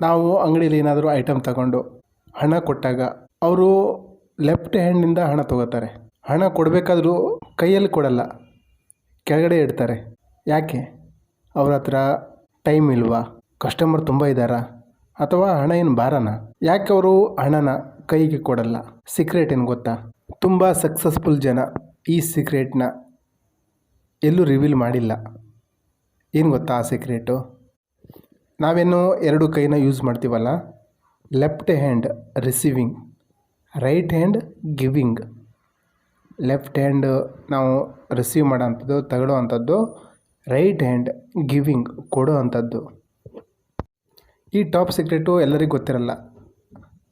ನಾವು ಅಂಗಡಿಯಲ್ಲಿ ಏನಾದರೂ ಐಟಮ್ ತಗೊಂಡು ಹಣ ಕೊಟ್ಟಾಗ ಅವರು ಲೆಫ್ಟ್ ಹ್ಯಾಂಡಿಂದ ಹಣ ತಗೋತಾರೆ. ಹಣ ಕೊಡಬೇಕಾದ್ರೂ ಕೈಯಲ್ಲಿ ಕೊಡಲ್ಲ, ಕೆಳಗಡೆ ಇಡ್ತಾರೆ. ಯಾಕೆ? ಅವ್ರ ಹತ್ರ ಟೈಮ್ ಇಲ್ವಾ? ಕಸ್ಟಮರ್ ತುಂಬ ಇದ್ದಾರಾ? ಅಥವಾ ಹಣ ಏನು ಭಾರನ? ಯಾಕೆ ಅವರು ಹಣನ ಕೈಗೆ ಕೊಡಲ್ಲ? ಸೀಕ್ರೆಟ್ ಏನು ಗೊತ್ತಾ? ತುಂಬ ಸಕ್ಸಸ್ಫುಲ್ ಜನ ಈ ಸೀಕ್ರೆಟ್ನ ಎಲ್ಲೂ ರಿವೀಲ್ ಮಾಡಿಲ್ಲ. ಏನು ಗೊತ್ತಾ ಆ ಸೀಕ್ರೆಟು ನಾವೇನು ಎರಡು ಕೈನ ಯೂಸ್ ಮಾಡ್ತೀವಲ್ಲ? Left hand receiving right hand giving left hand ನಾವು ರಿಸೀವ್ ಮಾಡೋ ಅಂಥದ್ದು ಅಂಥದ್ದು ರೈಟ್ ಹ್ಯಾಂಡ್ ಗಿವಿಂಗ್ ಕೊಡೋ ಅಂಥದ್ದು ಈ ಟಾಪ್ ಸೀಕ್ರೆಟು ಎಲ್ಲರಿಗೂ ಗೊತ್ತಿರಲ್ಲ.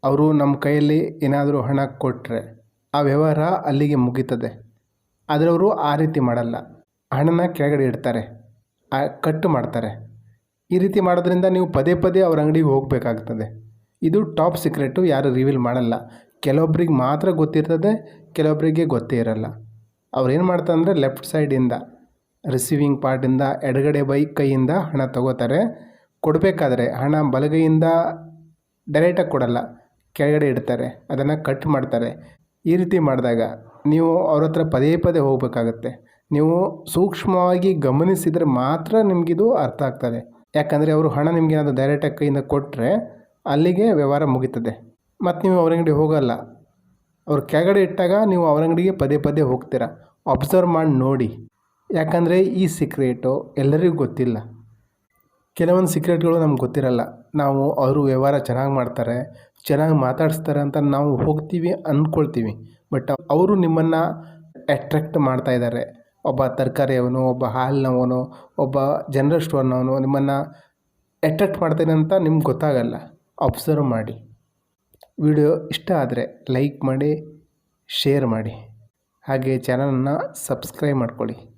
ಅವರು ನಮ್ಮ ಕೈಯಲ್ಲಿ ಏನಾದರೂ ಹಣ ಕೊಟ್ಟರೆ ಆ ವ್ಯವಹಾರ ಅಲ್ಲಿಗೆ ಮುಗೀತದೆ. ಆದರೆ ಅವರು ಆ ರೀತಿ ಮಾಡಲ್ಲ. ಹಣನ ಕೆಳಗಡೆ ಇಡ್ತಾರೆ. ಕಟ್ಟು ಮಾಡ್ತಾರೆ. ಈ ರೀತಿ ಮಾಡೋದ್ರಿಂದ ನೀವು ಪದೇ ಪದೇ ಅವ್ರ ಅಂಗಡಿಗೆ ಹೋಗಬೇಕಾಗ್ತದೆ. ಇದು ಟಾಪ್ ಸೀಕ್ರೆಟು ಯಾರು ರಿವೀಲ್ ಮಾಡಲ್ಲ. ಕೆಲವೊಬ್ರಿಗೆ ಮಾತ್ರ ಗೊತ್ತಿರ್ತದೆ ಕೆಲವೊಬ್ಬರಿಗೆ ಗೊತ್ತೇ ಇರಲ್ಲ. ಅವ್ರೇನು ಮಾಡ್ತಾರೆ ಅಂದರೆ ಲೆಫ್ಟ್ ಸೈಡಿಂದ, ರಿಸೀವಿಂಗ್ ಪಾರ್ಟಿಂದ, ಎಡಗಡೆ ಬೈ ಕೈಯಿಂದ ಹಣ ತಗೋತಾರೆ. ಕೊಡಬೇಕಾದ್ರೆ ಹಣ ಬಲಗೈಯಿಂದ ಡೈರೆಕ್ಟಾಗಿ ಕೊಡಲ್ಲ, ಕೆಳಗಡೆ ಇಡ್ತಾರೆ, ಅದನ್ನು ಕಟ್ ಮಾಡ್ತಾರೆ. ಈ ರೀತಿ ಮಾಡಿದಾಗ ನೀವು ಅವ್ರ ಹತ್ರ ಪದೇ ಪದೇ ಹೋಗಬೇಕಾಗತ್ತೆ. ನೀವು ಸೂಕ್ಷ್ಮವಾಗಿ ಗಮನಿಸಿದರೆ ಮಾತ್ರ ನಿಮಗಿದು ಅರ್ಥ ಆಗ್ತದೆ. ಯಾಕಂದರೆ ಅವರು ಹಣ ನಿಮಗೆ ಏನಾದರೂ ಡೈರೆಕ್ಟಾಗಿ ಕೈಯಿಂದ ಕೊಟ್ಟರೆ ಅಲ್ಲಿಗೆ ವ್ಯವಹಾರ ಮುಗೀತದೆ. ಮತ್ತು ನೀವು ಅವ್ರ ಹೋಗಲ್ಲ. ಅವ್ರು ಕೆಳಗಡೆ ಇಟ್ಟಾಗ ನೀವು ಅವ್ರ ಪದೇ ಪದೇ ಹೋಗ್ತೀರಾ. ಅಬ್ಸರ್ವ್ ಮಾಡಿ ನೋಡಿ. ಯಾಕಂದರೆ ಈ ಸೀಕ್ರೆಟು ಎಲ್ಲರಿಗೂ ಗೊತ್ತಿಲ್ಲ. ಕೆಲವೊಂದು ಸೀಕ್ರೆಟ್ಗಳು ನಮ್ಗೆ ಗೊತ್ತಿರಲ್ಲ. ನಾವು ಅವರು ವ್ಯವಹಾರ ಚೆನ್ನಾಗಿ ಮಾಡ್ತಾರೆ, ಚೆನ್ನಾಗಿ ಮಾತಾಡಿಸ್ತಾರೆ ಅಂತ ನಾವು ಹೋಗ್ತೀವಿ ಅಂದ್ಕೊಳ್ತೀವಿ ಬಟ್ ಅವರು ನಿಮ್ಮನ್ನು ಅಟ್ರ್ಯಾಕ್ಟ್ ಮಾಡ್ತಾ ಒಬ್ಬ ತರಕಾರಿಯವನು, ಒಬ್ಬ ಹಾಲಿನವನು, ಒಬ್ಬ ಜನರಲ್ ಸ್ಟೋರ್ನವನು ನಿಮ್ಮನ್ನು ಅಟ್ರಾಕ್ಟ್ ಮಾಡ್ತೇನೆ ಅಂತ ನಿಮ್ಗೆ ಗೊತ್ತಾಗಲ್ಲ. ಅಬ್ಸರ್ವ್ ಮಾಡಿ. ವಿಡಿಯೋ ಇಷ್ಟ ಆದರೆ ಲೈಕ್ ಮಾಡಿ ಶೇರ್ ಮಾಡಿ. ಹಾಗೆ ಚಾನಲನ್ನು ಸಬ್ಸ್ಕ್ರೈಬ್ ಮಾಡ್ಕೊಳ್ಳಿ.